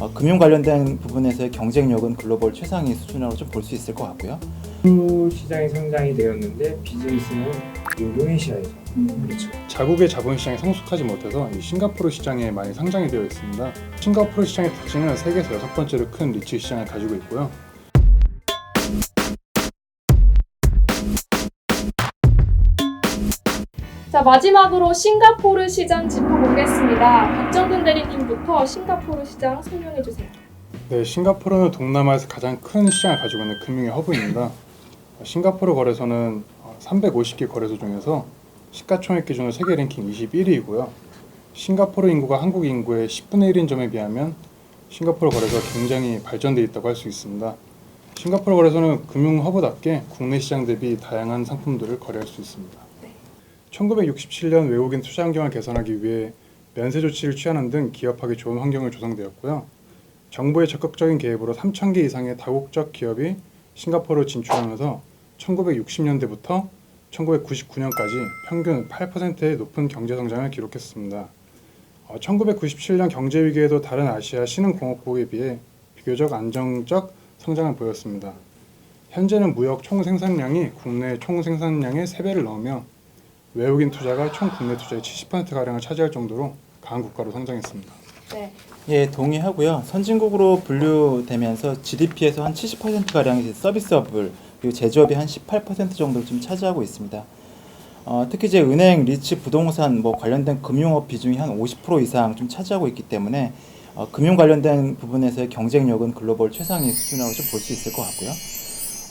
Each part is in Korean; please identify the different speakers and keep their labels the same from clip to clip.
Speaker 1: 어, 금융 관련된 부분에서의 경쟁력은 글로벌 최상위 수준이라고 좀 볼 수 있을 것 같고요.
Speaker 2: 주 시장이 상장이 되었는데 비즈니스는 인도네시아에서 그렇죠.
Speaker 3: 자국의 자본 시장에 성숙하지 못해서 이 싱가포르 시장에 많이 상장이 되어 있습니다. 싱가포르 시장의 특징은 세계에서 여섯 번째로 큰 리츠 시장을 가지고 있고요.
Speaker 4: 자 마지막으로 싱가포르 시장 짚어보겠습니다. 박정근 대리님부터 싱가포르 시장 설명해 주세요.
Speaker 3: 네, 싱가포르는 동남아에서 가장 큰 시장을 가지고 있는 금융의 허브입니다. 싱가포르 거래소는 350개 거래소 중에서 시가총액 기준으로 세계 랭킹 21위이고요. 싱가포르 인구가 한국 인구의 10분의 1인 점에 비하면 싱가포르 거래소가 굉장히 발전돼 있다고 할 수 있습니다. 싱가포르 거래소는 금융 허브답게 국내 시장 대비 다양한 상품들을 거래할 수 있습니다. 1967년 외국인 투자 환경을 개선하기 위해 면세 조치를 취하는 등 기업하기 좋은 환경을 조성되었고요. 정부의 적극적인 개입으로 3천 개 이상의 다국적 기업이 싱가포르 진출하면서 1960년대부터 1999년까지 평균 8%의 높은 경제 성장을 기록했습니다. 어, 1997년 경제 위기에도 다른 아시아 신흥공업국에 비해 비교적 안정적 성장을 보였습니다. 현재는 무역 총 생산량이 국내 총 생산량의 3배를 넘으며 외국인 투자가 총 국내 투자의 70% 가량을 차지할 정도로 강한 국가로 성장했습니다.
Speaker 4: 네,
Speaker 1: 예, 동의하고요. 선진국으로 분류되면서 GDP에서 한 70% 가량이 서비스업을 그리고 제조업이 한 18% 정도를 좀 차지하고 있습니다. 어, 특히 이제 은행, 리츠, 부동산 뭐 관련된 금융업 비중이 한 50% 이상 좀 차지하고 있기 때문에 어, 금융 관련된 부분에서의 경쟁력은 글로벌 최상위 수준이라고 좀 볼 수 있을 것 같고요.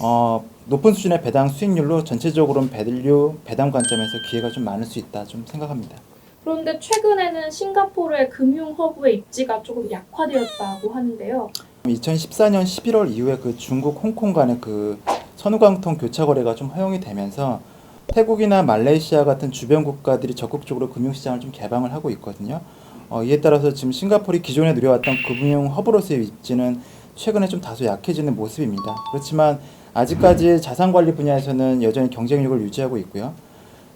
Speaker 1: 어, 높은 수준의 배당 수익률로 전체적으로는 밸류 배당 관점에서 기회가 좀 많을 수 있다 좀 생각합니다.
Speaker 4: 그런데 최근에는 싱가포르의 금융 허브의 입지가 조금 약화되었다고 하는데요.
Speaker 1: 2014년 11월 이후에 그 중국, 홍콩 간의 그 선후광통 교차 거래가 좀 허용이 되면서 태국이나 말레이시아 같은 주변 국가들이 적극적으로 금융시장을 좀 개방을 하고 있거든요. 어, 이에 따라서 지금 싱가포르이 기존에 누려왔던 금융 허브로서의 입지는 최근에 좀 다소 약해지는 모습입니다. 그렇지만 아직까지 자산 관리 분야에서는 여전히 경쟁력을 유지하고 있고요.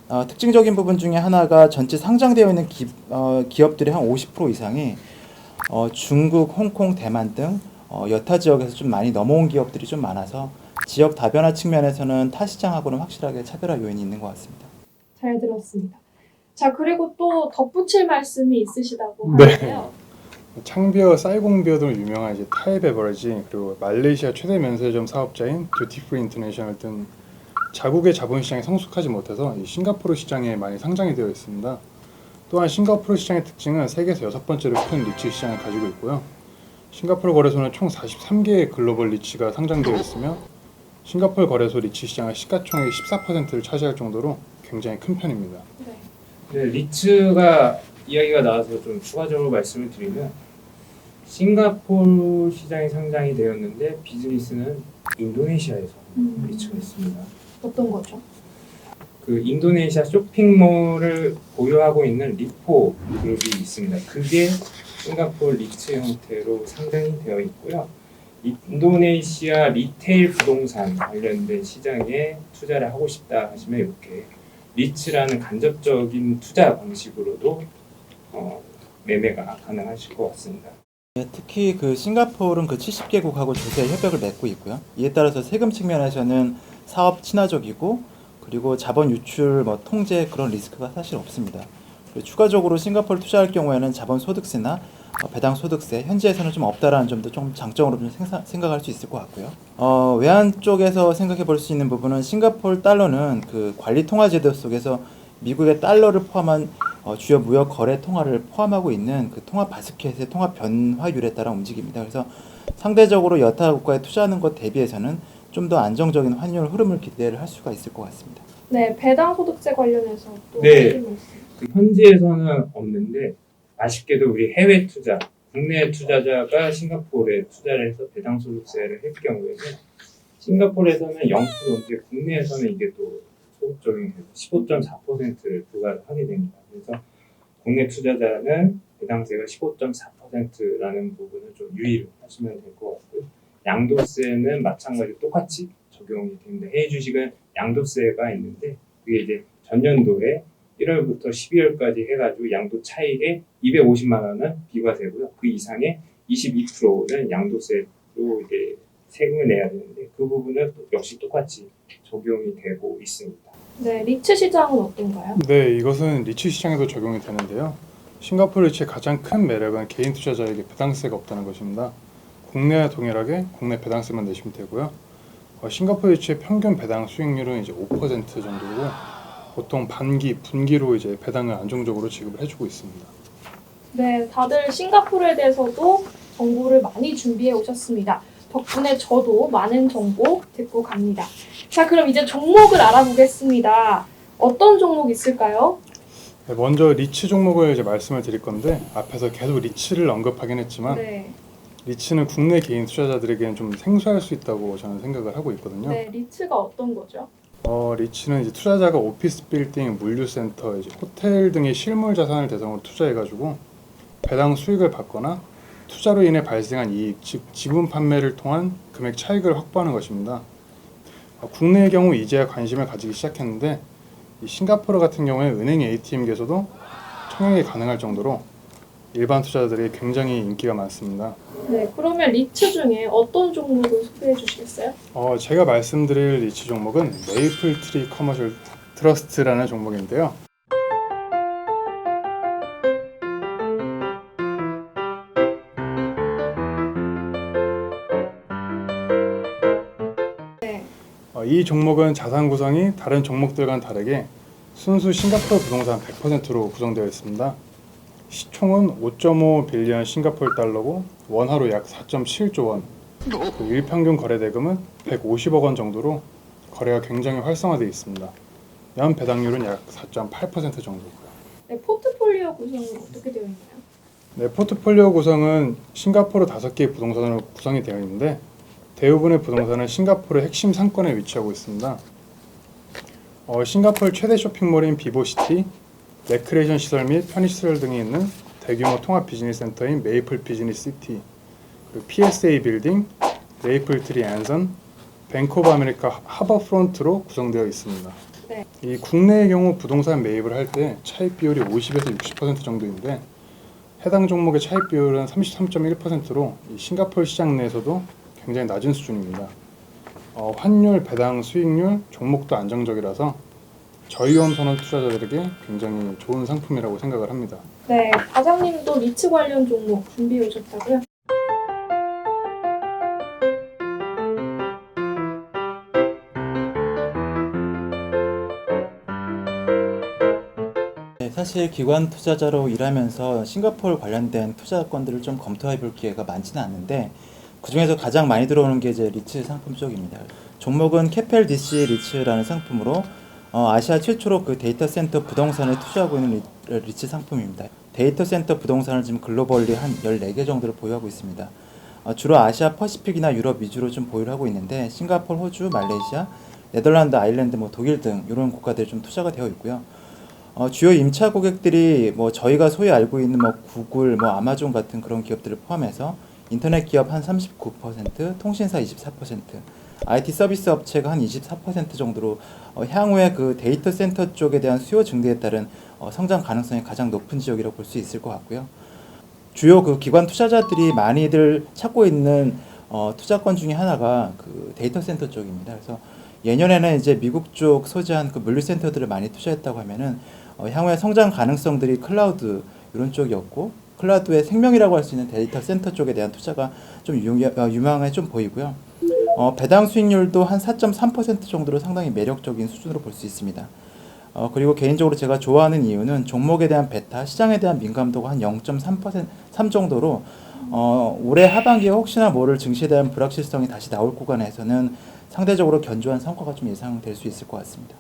Speaker 1: 어, 특징적인 부분 중에 하나가 전체 상장되어 있는 기, 어, 기업들의 한 50% 이상이 어, 중국, 홍콩, 대만 등 어, 여타 지역에서 좀 많이 넘어온 기업들이 좀 많아서 지역 다변화 측면에서는 타 시장하고는 확실하게 차별화 요인이 있는 것 같습니다.
Speaker 4: 잘 들었습니다. 자 그리고 또 덧붙일 말씀이 있으시다고
Speaker 3: 네.
Speaker 4: 하는데요.
Speaker 3: 창비어, 쌀공비어 등으로 유명한 이제 타이 베버리지 그리고 말레이시아 최대 면세점 사업자인 듀티프리 인터내셔널 등 자국의 자본시장에 성숙하지 못해서 이 싱가포르 시장에 많이 상장이 되어 있습니다. 또한 싱가포르 시장의 특징은 세계에서 여섯 번째로 큰 리츠 시장을 가지고 있고요. 싱가포르 거래소는 총 43개의 글로벌 리츠가 상장되어 있으며 싱가포르 거래소 리츠 시장의 시가총액의 14%를 차지할 정도로 굉장히 큰 편입니다.
Speaker 4: 네.
Speaker 2: 네, 리츠가 이야기가 나와서 좀 추가적으로 말씀을 드리면 싱가포르 시장이 상장이 되었는데 비즈니스는 인도네시아에서
Speaker 4: 음,
Speaker 2: 리츠가 있습니다.
Speaker 4: 어떤 거죠?
Speaker 2: 그 인도네시아 쇼핑몰을 보유하고 있는 리포 그룹이 있습니다. 그게 싱가포르 리츠 형태로 상장이 되어 있고요. 이- 인도네시아 리테일 부동산 관련된 시장에 투자를 하고 싶다 하시면 이렇게 리츠라는 간접적인 투자 방식으로도 어, 매매가 가능하실 것 같습니다.
Speaker 1: 예, 특히 그 싱가포르는 그 70개국하고 조세 협약을 맺고 있고요. 이에 따라서 세금 측면에서는 사업 친화적이고 그리고 자본 유출 뭐 통제 그런 리스크가 사실 없습니다. 추가적으로 싱가포르 투자할 경우에는 자본 소득세나 어, 배당 소득세 현지에서는 좀 없다라는 점도 좀 장점으로 좀 생사, 생각할 수 있을 것 같고요. 어, 외환 쪽에서 생각해 볼 수 있는 부분은 싱가포르 달러는 그 관리 통화 제도 속에서 미국의 달러를 포함한 어, 주요 무역 거래 통화를 포함하고 있는 그 통화 바스켓의 통화 변화율에 따라 움직입니다. 그래서 상대적으로 여타 국가에 투자하는 것 대비해서는 좀 더 안정적인 환율 흐름을 기대를 할 수가 있을 것 같습니다.
Speaker 4: 네, 배당 소득세 관련해서 또
Speaker 2: 네. 그 현지에서는 없는데 아쉽게도 우리 해외 투자, 국내 투자자가 싱가포르에 투자를 해서 배당 소득세를 할 경우에는 싱가포르에서는 0%인데 국내에서는 이게 또 소극적인 15.4%를 부과를 하게 됩니다. 그래서 국내 투자자는 배당세가 15.4%라는 부분을 좀 유의를 하시면 될 것 같고요. 양도세는 마찬가지로 똑같이 적용이 됩니다. 해외 주식은 양도세가 있는데 그게 이제 전년도에 1월부터 12월까지 해가지고 양도 차익의 250만 원은 비과세고요. 그 이상의 22%는 양도세로 이제 세금을 내야 되는데 그 부분은 또 역시 똑같이 적용이 되고 있습니다.
Speaker 4: 네, 리츠 시장은 어떤가요?
Speaker 3: 네, 이것은 리츠 시장에도 적용이 되는데요. 싱가포르 리츠의 가장 큰 매력은 개인 투자자에게 배당세가 없다는 것입니다. 국내와 동일하게 국내 배당세만 내시면 되고요. 어, 싱가포르 리츠의 평균 배당 수익률은 이제 5% 정도고 보통 반기, 분기로 이제 배당을 안정적으로 지급을 해주고 있습니다.
Speaker 4: 네, 다들 싱가포르에 대해서도 정보를 많이 준비해 오셨습니다. 덕분에 저도 많은 정보 듣고 갑니다. 자, 그럼 이제 종목을 알아보겠습니다. 어떤 종목 있을까요?
Speaker 3: 네, 먼저 리츠 종목을 이제 말씀을 드릴 건데 앞에서 계속 리츠를 언급하긴 했지만
Speaker 4: 네,
Speaker 3: 리츠는 국내 개인 투자자들에게는 좀 생소할 수 있다고 저는 생각을 하고 있거든요.
Speaker 4: 네, 리츠가 어떤 거죠?
Speaker 3: 어, 리츠는 이제 투자자가 오피스 빌딩, 물류센터, 이제 호텔 등의 실물 자산을 대상으로 투자해가지고 배당 수익을 받거나 투자로 인해 발생한 이익, 즉 지분 판매를 통한 금액 차익을 확보하는 것입니다. 어, 국내의 경우 이제야 관심을 가지기 시작했는데 이 싱가포르 같은 경우에 은행 ATM에서도 청약이 가능할 정도로 일반 투자자들에게 굉장히 인기가 많습니다.
Speaker 4: 네, 그러면 리츠 중에 어떤 종목을 소개해 주시겠어요?
Speaker 3: 어, 제가 말씀드릴 리츠 종목은 메이플 트리 커머셜 트러스트라는 종목인데요. 이 종목은 자산 구성이 다른 종목들과는 다르게 순수 싱가포르 부동산 100%로 구성되어 있습니다. 시총은 5.5 빌리언 싱가포르 달러고 원화로 약 4.7조 원. 그 일평균 거래 대금은 150억 원 정도로 거래가 굉장히 활성화되어 있습니다. 연 배당률은 약 4.8% 정도고요.
Speaker 4: 네, 포트폴리오 구성은 어떻게 되어 있나요?
Speaker 3: 네, 포트폴리오 구성은 싱가포르 다섯 개의 부동산으로 구성이 되어 있는데 대부분의 부동산은 싱가포르 핵심 상권에 위치하고 있습니다. 어, 싱가포르 최대 쇼핑몰인 비보시티, 레크레이션 시설 및 편의시설 등이 있는 대규모 통합 비즈니스 센터인 메이플 비즈니스 시티, 그리고 PSA 빌딩, 메이플 트리 앤선, 오브 아메리카 하버 프론트로 구성되어 있습니다.
Speaker 4: 네.
Speaker 3: 이 국내의 경우 부동산 매입을 할 때 차익 비율이 50에서 60% 정도인데 해당 종목의 차익 비율은 33.1%로 싱가포르 시장 내에서도 굉장히 낮은 수준입니다. 어, 환율, 배당, 수익률, 종목도 안정적이라서 저위험 선호 투자자들에게 굉장히 좋은 상품이라고 생각을 합니다.
Speaker 4: 네, 과장님도 리츠 관련 종목 준비해 오셨다고요?
Speaker 1: 네, 사실 기관 투자자로 일하면서 싱가포르 관련된 투자건들을 좀 검토해 볼 기회가 많지는 않는데 그 중에서 가장 많이 들어오는 게 이제 리츠 상품 쪽입니다. 종목은 캐펠 DC 리츠라는 상품으로 어, 아시아 최초로 그 데이터 센터 부동산에 투자하고 있는 리, 리츠 상품입니다. 데이터 센터 부동산을 지금 글로벌리 한 14개 정도를 보유하고 있습니다. 어, 주로 아시아 퍼시픽이나 유럽 위주로 좀 보유를 하고 있는데 싱가포르, 호주, 말레이시아, 네덜란드, 아일랜드, 뭐 독일 등 이런 국가들이 좀 투자가 되어 있고요. 어, 주요 임차 고객들이 뭐 저희가 소위 알고 있는 뭐 구글, 뭐 아마존 같은 그런 기업들을 포함해서 인터넷 기업 한 39%, 통신사 24%, IT 서비스 업체가 한 24% 정도로 어, 향후에 그 데이터 센터 쪽에 대한 수요 증대에 따른 어, 성장 가능성이 가장 높은 지역이라고 볼 수 있을 것 같고요. 주요 그 기관 투자자들이 많이들 찾고 있는 어, 투자권 중에 하나가 그 데이터 센터 쪽입니다. 그래서 예년에는 이제 미국 쪽 소재한 그 물류 센터들을 많이 투자했다고 하면은 어, 향후에 성장 가능성들이 클라우드 이런 쪽이었고 클라우드의 생명이라고 할 수 있는 데이터 센터 쪽에 대한 투자가 좀 유, 어, 유망해 좀 보이고요. 어, 배당 수익률도 한 4.3% 정도로 상당히 매력적인 수준으로 볼 수 있습니다. 어, 그리고 개인적으로 제가 좋아하는 이유는 종목에 대한 베타, 시장에 대한 민감도가 한 0.3% 3 정도로 어, 올해 하반기에 혹시나 모를 증시에 대한 불확실성이 다시 나올 구간에서는 상대적으로 견조한 성과가 좀 예상될 수 있을 것 같습니다.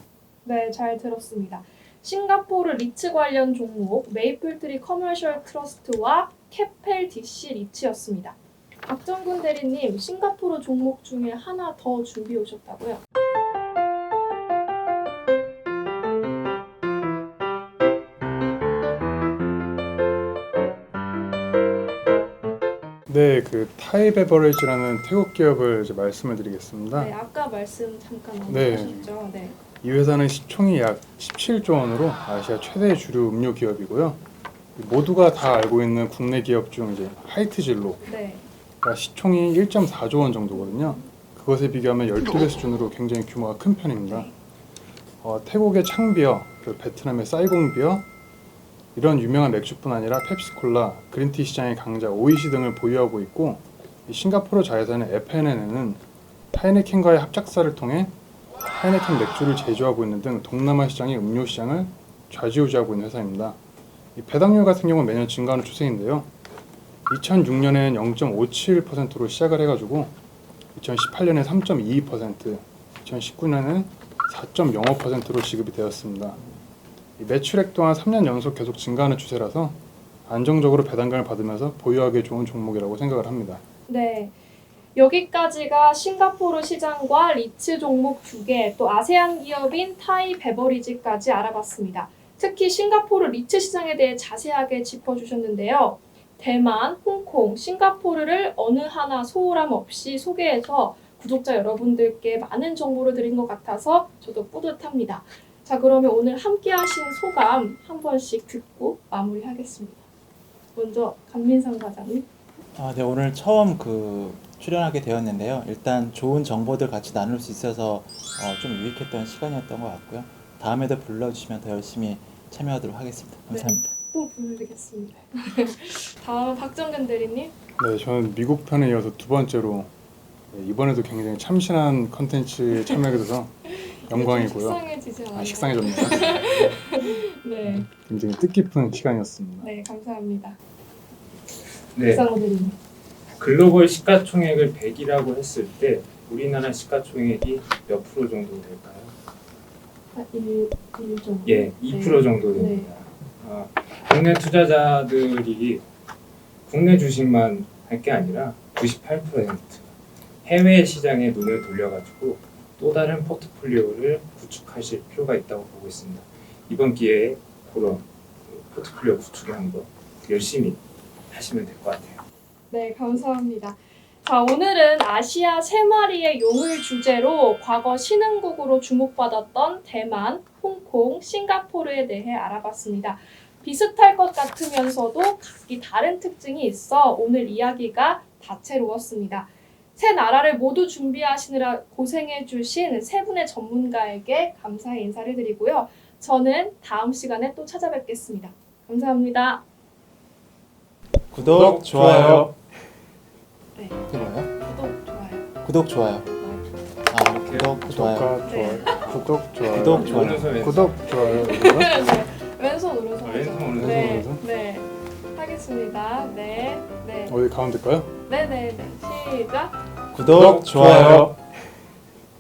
Speaker 4: 네, 잘 들었습니다. 싱가포르 리츠 관련 종목 메이플트리 커머셜 트러스트와 캐펠 DC 리츠였습니다. 박정근 대리님, 싱가포르 종목 중에 하나 더 준비해 오셨다고요?
Speaker 3: 네, 그 타이 베버레이지라는 태국 기업을 이제 말씀을 드리겠습니다.
Speaker 4: 네, 아까 말씀 잠깐
Speaker 3: 네.
Speaker 4: 나누셨죠. 네.
Speaker 3: 이 회사는 시총이 약 17조 원으로 아시아 최대 주류 음료 기업이고요. 모두가 다 알고 있는 국내 기업 중 이제 하이트 진로
Speaker 4: 네.
Speaker 3: 가 시총이 1.4조 원 정도거든요. 그것에 비교하면 12배 수준으로 굉장히 규모가 큰 편입니다. 어, 태국의 창비어, 그 베트남의 사이공비어 이런 유명한 맥주뿐 아니라 펩시콜라, 그린티 시장의 강자 오이시 등을 보유하고 있고 이 싱가포르 자회사는 FNN은 하이네켄과의 합작사를 통해 하이네켄 맥주를 제조하고 있는 등 동남아 시장의 음료 시장을 좌지우지하고 있는 회사입니다. 이 배당률 같은 경우는 매년 증가하는 추세인데요. 2006년엔 0.57%로 시작을 해가지고 2018년에 3.22%, 2019년에는 4.05%로 지급이 되었습니다. 이 매출액 또한 3년 연속 계속 증가하는 추세라서 안정적으로 배당금을 받으면서 보유하기 좋은 종목이라고 생각을 합니다.
Speaker 4: 네. 여기까지가 싱가포르 시장과 리츠 종목 두 개, 또 아세안 기업인 타이 베버리지까지 알아봤습니다. 특히 싱가포르 리츠 시장에 대해 자세하게 짚어주셨는데요. 대만, 홍콩, 싱가포르를 어느 하나 소홀함 없이 소개해서 구독자 여러분들께 많은 정보를 드린 것 같아서 저도 뿌듯합니다. 자, 그러면 오늘 함께 하신 소감 한 번씩 듣고 마무리하겠습니다. 먼저 강민상 과장님.
Speaker 1: 아, 네, 오늘 처음 그 출연하게 되었는데요. 일단 좋은 정보들 같이 나눌 수 있어서 어, 좀 유익했던 시간이었던 것 같고요. 다음에도 불러주시면 더 열심히 참여하도록 하겠습니다. 감사합니다.
Speaker 4: 또 부르겠습니다. 다음 박정근 대리님.
Speaker 3: 네, 저는 미국 편에 이어서 두 번째로 네, 이번에도 굉장히 참신한 컨텐츠에 참여하게 돼서 영광이고요.
Speaker 4: 식상해지지 않아요.
Speaker 3: 아, 식상해졌네요.
Speaker 4: 네,
Speaker 3: 굉장히 뜻깊은 시간이었습니다.
Speaker 4: 네 감사합니다.
Speaker 2: 네.
Speaker 4: 이상호 대리님.
Speaker 2: 글로벌 시가총액을 100이라고 했을 때 우리나라 시가총액이 몇 프로 정도 될까요?
Speaker 4: 한 1, 1 정도.
Speaker 2: 예, 2% 정도 됩니다. 아, 국내 투자자들이 국내 주식만 할 게 아니라 98% 해외 시장에 눈을 돌려가지고 또 다른 포트폴리오를 구축하실 필요가 있다고 보고 있습니다. 이번 기회에 그런 그 포트폴리오 구축을 한번 열심히 하시면 될 것 같아요.
Speaker 4: 네, 감사합니다. 자, 오늘은 아시아 세 마리의 용을 주제로 과거 신흥국으로 주목받았던 대만, 홍콩, 싱가포르에 대해 알아봤습니다. 비슷할 것 같으면서도 각기 다른 특징이 있어 오늘 이야기가 다채로웠습니다. 세 나라를 모두 준비하시느라 고생해 주신 세 분의 전문가에게 감사의 인사를 드리고요. 저는 다음 시간에 또 찾아뵙겠습니다. 감사합니다.
Speaker 1: 구독, 좋아요.
Speaker 4: 네.
Speaker 1: 그게 뭐예요?
Speaker 4: 구독, 좋아요.
Speaker 1: 구독, 좋아요.
Speaker 4: 네.
Speaker 1: 아, 구독, 좋아요.
Speaker 3: 구독과 좋아요. 구독, 좋아요.
Speaker 1: 구독, 좋아요.
Speaker 2: 오른손.
Speaker 3: 구독, 좋아요. 이거요?
Speaker 4: 네, 왼손 오른손
Speaker 2: 아, 왼손, 오른손,
Speaker 4: 네,
Speaker 3: 오른손.
Speaker 4: 네 하겠습니다. 네, 네,
Speaker 3: 어디 가운데일까요?
Speaker 4: 네, 네, 네 시작.
Speaker 1: 구독, 좋아요.